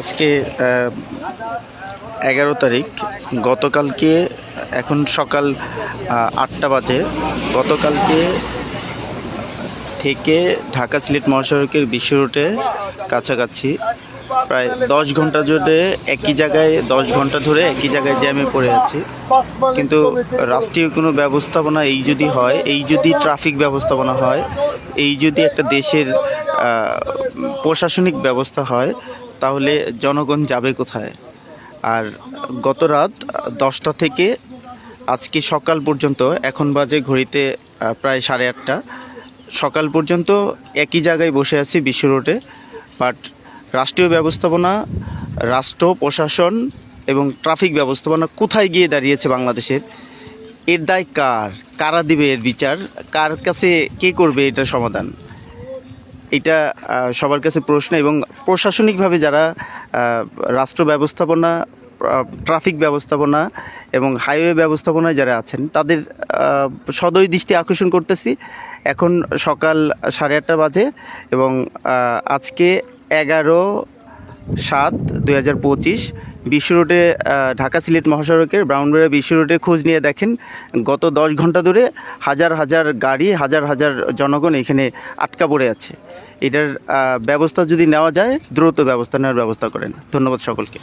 আজকে এগারো তারিখ। গতকালকে এখন সকাল আটটা বাজে। গতকালকে থেকে ঢাকা সিলেট মহাসড়কের বিশ্ব রুটে কাছাকাছি প্রায় দশ ঘণ্টা জুড়ে একই জায়গায়, দশ ঘণ্টা ধরে একই জায়গায় জ্যামে পড়ে আছি। কিন্তু রাষ্ট্রীয় কোনো ব্যবস্থাপনা এই যদি হয়, এই যদি ট্রাফিক ব্যবস্থাপনা হয়, এই যদি একটা দেশের প্রশাসনিক ব্যবস্থা হয় তাহলে জনগণ যাবে কোথায়? আর গত রাত দশটা থেকে আজকে সকাল পর্যন্ত, এখন বাজে ঘড়িতে প্রায় সাড়ে আটটা। সকাল পর্যন্ত একই জায়গায় বসে আছি বিশ্ব রোডে বাট রাষ্ট্রীয় ব্যবস্থাপনা, রাষ্ট্র প্রশাসন এবং ট্রাফিক ব্যবস্থাপনা কোথায় গিয়ে দাঁড়িয়েছে বাংলাদেশের? এর দায় কার? কারা দিবে এর বিচার? কার কাছে কে করবে এটার সমাধান? এটা সবার কাছে প্রশ্ন এবং প্রশাসনিকভাবে যারা রাষ্ট্র ব্যবস্থাপনা ট্রাফিক ব্যবস্থাপনা এবং হাইওয়ে ব্যবস্থাপনায় যারা আছেন, তাদের সদয় দৃষ্টি আকর্ষণ করতেছি। এখন সকাল সাড়ে আটটা বাজে এবং আজকে এগারো সাত দুই বিশ্ব রোডে ঢাকা সিলেট মহাসড়কের ব্রাউনবেড়া বিশ্ব রোডে খোঁজ নিয়ে দেখেন গত দশ ঘণ্টা ধরে হাজার হাজার গাড়ি, হাজার হাজার জনগণ এখানে আটকা পড়ে আছে। এটার ব্যবস্থা যদি নেওয়া যায়, দ্রুত ব্যবস্থা নেওয়ার ব্যবস্থা করেন। ধন্যবাদ সকলকে।